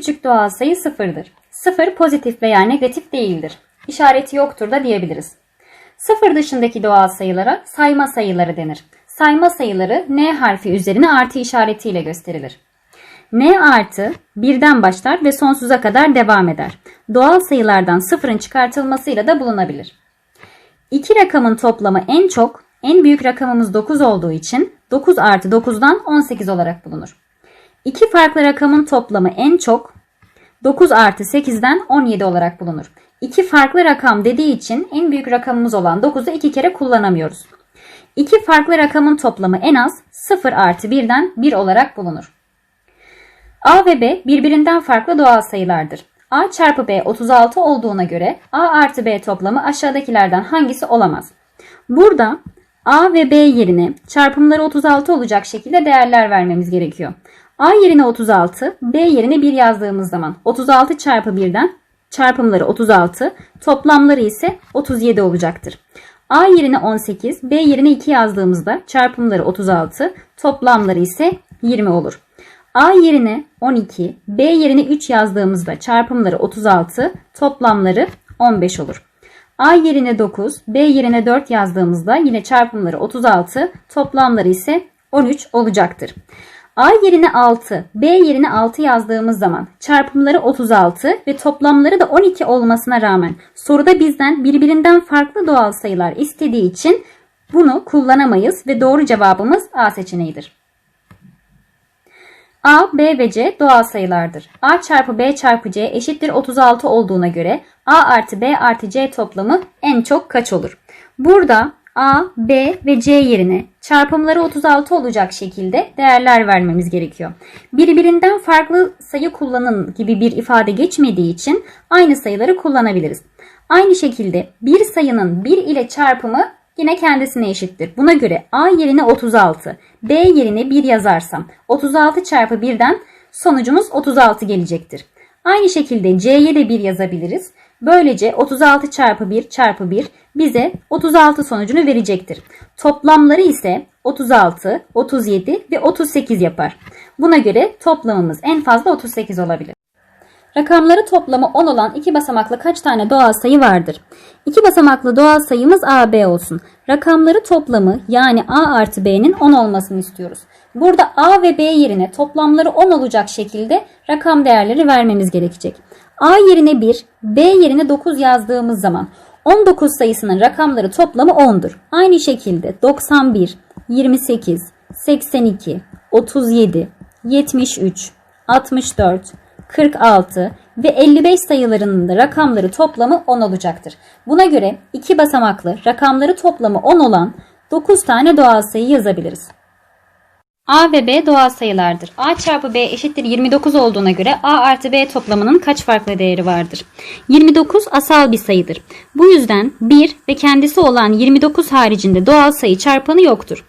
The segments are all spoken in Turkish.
küçük doğal sayı sıfırdır. Sıfır pozitif veya negatif değildir. İşareti yoktur da diyebiliriz. Sıfır dışındaki doğal sayılara sayma sayıları denir. Sayma sayıları n harfi üzerine artı işaretiyle gösterilir. n artı birden başlar ve sonsuza kadar devam eder. Doğal sayılardan sıfırın çıkartılmasıyla da bulunabilir. İki rakamın toplamı en çok, en büyük rakamımız 9 olduğu için 9 artı 9'dan 18 olarak bulunur. İki farklı rakamın toplamı en çok 9 artı 8'den 17 olarak bulunur. İki farklı rakam dediği için en büyük rakamımız olan 9'u iki kere kullanamıyoruz. İki farklı rakamın toplamı en az 0 artı 1'den 1 olarak bulunur. A ve B birbirinden farklı doğal sayılardır. A çarpı B 36 olduğuna göre A artı B toplamı aşağıdakilerden hangisi olamaz? Burada A ve B yerine çarpımları 36 olacak şekilde değerler vermemiz gerekiyor. A yerine 36, B yerine 1 yazdığımız zaman 36 çarpı 1'den çarpımları 36, toplamları ise 37 olacaktır. A yerine 18, B yerine 2 yazdığımızda çarpımları 36, toplamları ise 20 olur. A yerine 12, B yerine 3 yazdığımızda çarpımları 36, toplamları 15 olur. A yerine 9, B yerine 4 yazdığımızda yine çarpımları 36, toplamları ise 13 olacaktır. A yerine 6, B yerine 6 yazdığımız zaman çarpımları 36 ve toplamları da 12 olmasına rağmen soruda bizden birbirinden farklı doğal sayılar istediği için bunu kullanamayız ve doğru cevabımız A seçeneğidir. A, B ve C doğal sayılardır. A çarpı B çarpı C eşittir 36 olduğuna göre A artı B artı C toplamı en çok kaç olur? Burada A, B ve C yerine çarpımları 36 olacak şekilde değerler vermemiz gerekiyor. Birbirinden farklı sayı kullanın gibi bir ifade geçmediği için aynı sayıları kullanabiliriz. Aynı şekilde bir sayının 1 ile çarpımı yine kendisine eşittir. Buna göre A yerine 36, B yerine 1 yazarsam 36 çarpı 1'den sonucumuz 36 gelecektir. Aynı şekilde C'ye de 1 yazabiliriz. Böylece 36 çarpı 1 çarpı 1 bize 36 sonucunu verecektir. Toplamları ise 36, 37 ve 38 yapar. Buna göre toplamımız en fazla 38 olabilir. Rakamları toplamı 10 olan iki basamaklı kaç tane doğal sayı vardır? İki basamaklı doğal sayımız A, B olsun. Rakamları toplamı yani A artı B'nin 10 olmasını istiyoruz. Burada A ve B yerine toplamları 10 olacak şekilde rakam değerleri vermemiz gerekecek. A yerine 1, B yerine 9 yazdığımız zaman 19 sayısının rakamları toplamı 10'dur. Aynı şekilde 91, 28, 82, 37, 73, 64, 46 ve 55 sayılarının da rakamları toplamı 10 olacaktır. Buna göre iki basamaklı rakamları toplamı 10 olan 9 tane doğal sayı yazabiliriz. A ve B doğal sayılardır. A çarpı B eşittir 29 olduğuna göre A artı B toplamının kaç farklı değeri vardır? 29 asal bir sayıdır. Bu yüzden 1 ve kendisi olan 29 haricinde doğal sayı çarpanı yoktur.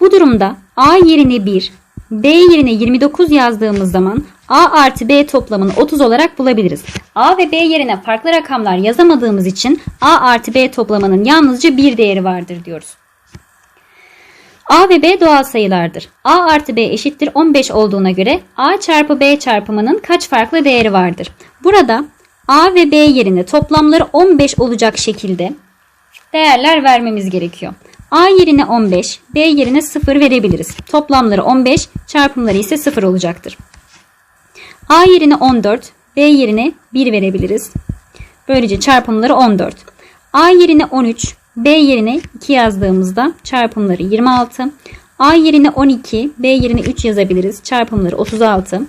Bu durumda A yerine 1, B yerine 29 yazdığımız zaman A artı B toplamını 30 olarak bulabiliriz. A ve B yerine farklı rakamlar yazamadığımız için A artı B toplamının yalnızca bir değeri vardır diyoruz. A ve B doğal sayılardır. A artı B eşittir 15 olduğuna göre A çarpı B çarpımının kaç farklı değeri vardır? Burada A ve B yerine toplamları 15 olacak şekilde değerler vermemiz gerekiyor. A yerine 15, B yerine 0 verebiliriz. Toplamları 15, çarpımları ise 0 olacaktır. A yerine 14, B yerine 1 verebiliriz. Böylece çarpımları 14. A yerine 13, B yerine 2 yazdığımızda çarpımları 26. A yerine 12, B yerine 3 yazabiliriz. Çarpımları 36.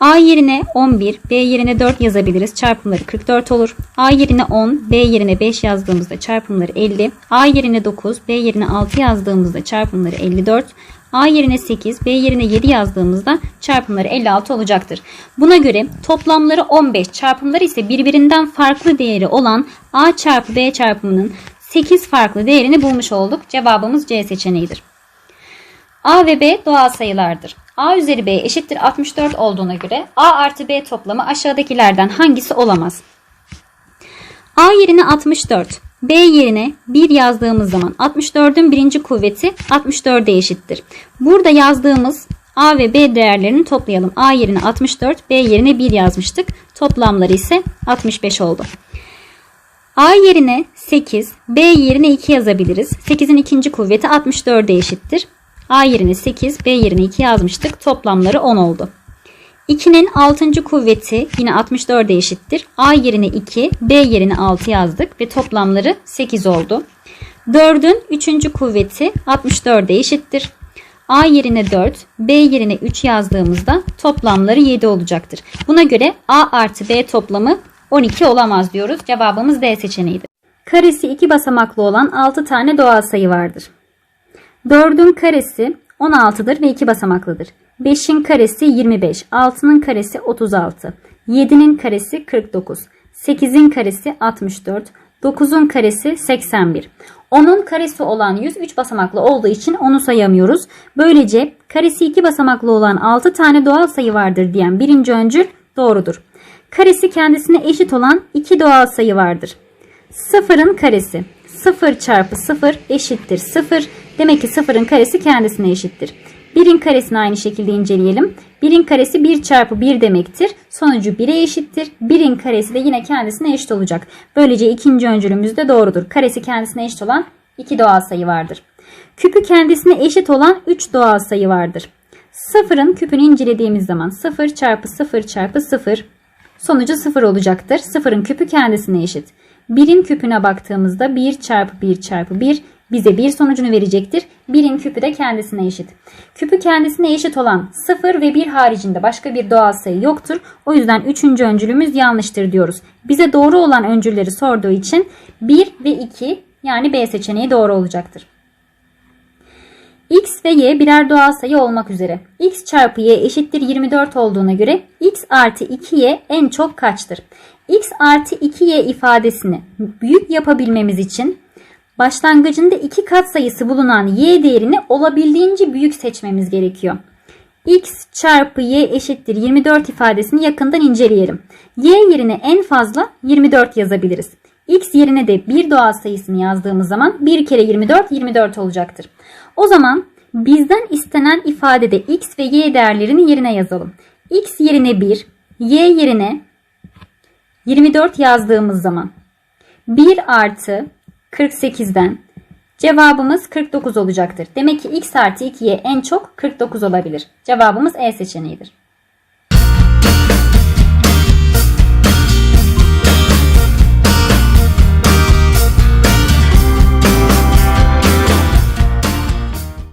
A yerine 11, B yerine 4 yazabiliriz. Çarpımları 44 olur. A yerine 10, B yerine 5 yazdığımızda çarpımları 50. A yerine 9, B yerine 6 yazdığımızda çarpımları 54. A yerine 8, B yerine 7 yazdığımızda çarpımları 56 olacaktır. Buna göre toplamları 15, çarpımları ise birbirinden farklı değeri olan A çarpı B çarpımının 8 farklı değerini bulmuş olduk. Cevabımız C seçeneğidir. A ve B doğal sayılardır. A üzeri B eşittir 64 olduğuna göre A artı B toplamı aşağıdakilerden hangisi olamaz? A yerine 64, B yerine 1 yazdığımız zaman 64'ün birinci kuvveti 64'e eşittir. Burada yazdığımız A ve B değerlerini toplayalım. A yerine 64, B yerine 1 yazmıştık. Toplamları ise 65 oldu. A yerine 8, B yerine 2 yazabiliriz. 8'in ikinci kuvveti 64'e eşittir. A yerine 8, B yerine 2 yazmıştık. Toplamları 10 oldu. 2'nin 6. kuvveti yine 64'e eşittir. A yerine 2, B yerine 6 yazdık ve toplamları 8 oldu. 4'ün 3. kuvveti 64'e eşittir. A yerine 4, B yerine 3 yazdığımızda toplamları 7 olacaktır. Buna göre A artı B toplamı 12 olamaz diyoruz. Cevabımız D seçeneğidir. Karesi 2 basamaklı olan 6 tane doğal sayı vardır. 4'ün karesi 16'dır ve 2 basamaklıdır. 5'in karesi 25, 6'nın karesi 36, 7'nin karesi 49, 8'in karesi 64, 9'un karesi 81. 10'un karesi olan 100 3 basamaklı olduğu için onu sayamıyoruz. Böylece karesi 2 basamaklı olan 6 tane doğal sayı vardır diyen birinci öncül doğrudur. Karesi kendisine eşit olan 2 doğal sayı vardır. Sıfırın karesi. 0 çarpı 0 eşittir 0. Demek ki sıfırın karesi kendisine eşittir. 1'in karesini aynı şekilde inceleyelim. 1'in karesi 1 çarpı 1 demektir. Sonucu 1'e eşittir. 1'in karesi de yine kendisine eşit olacak. Böylece ikinci öncülümüz de doğrudur. Karesi kendisine eşit olan 2 doğal sayı vardır. Küpü kendisine eşit olan 3 doğal sayı vardır. Sıfırın küpünü incelediğimiz zaman 0 çarpı 0 çarpı 0 sonucu 0 olacaktır. Sıfırın küpü kendisine eşit. 1'in küpüne baktığımızda 1 çarpı 1 çarpı 1 bize 1 sonucunu verecektir. 1'in küpü de kendisine eşit. Küpü kendisine eşit olan 0 ve 1 haricinde başka bir doğal sayı yoktur. O yüzden 3. öncülümüz yanlıştır diyoruz. Bize doğru olan öncülleri sorduğu için 1 ve 2 yani B seçeneği doğru olacaktır. X ve Y birer doğal sayı olmak üzere. X çarpı Y eşittir 24 olduğuna göre X artı 2Y en çok kaçtır? X artı 2Y ifadesini büyük yapabilmemiz için başlangıcında iki kat sayısı bulunan Y değerini olabildiğince büyük seçmemiz gerekiyor. X çarpı Y eşittir 24 ifadesini yakından inceleyelim. Y yerine en fazla 24 yazabiliriz. X yerine de bir doğal sayısını yazdığımız zaman 1 kere 24 24 olacaktır. O zaman bizden istenen ifadede X ve Y değerlerini yerine yazalım. X yerine 1, Y yerine 24 yazdığımız zaman 1 artı 48'den cevabımız 49 olacaktır. Demek ki x artı 2'ye en çok 49 olabilir. Cevabımız E seçeneğidir.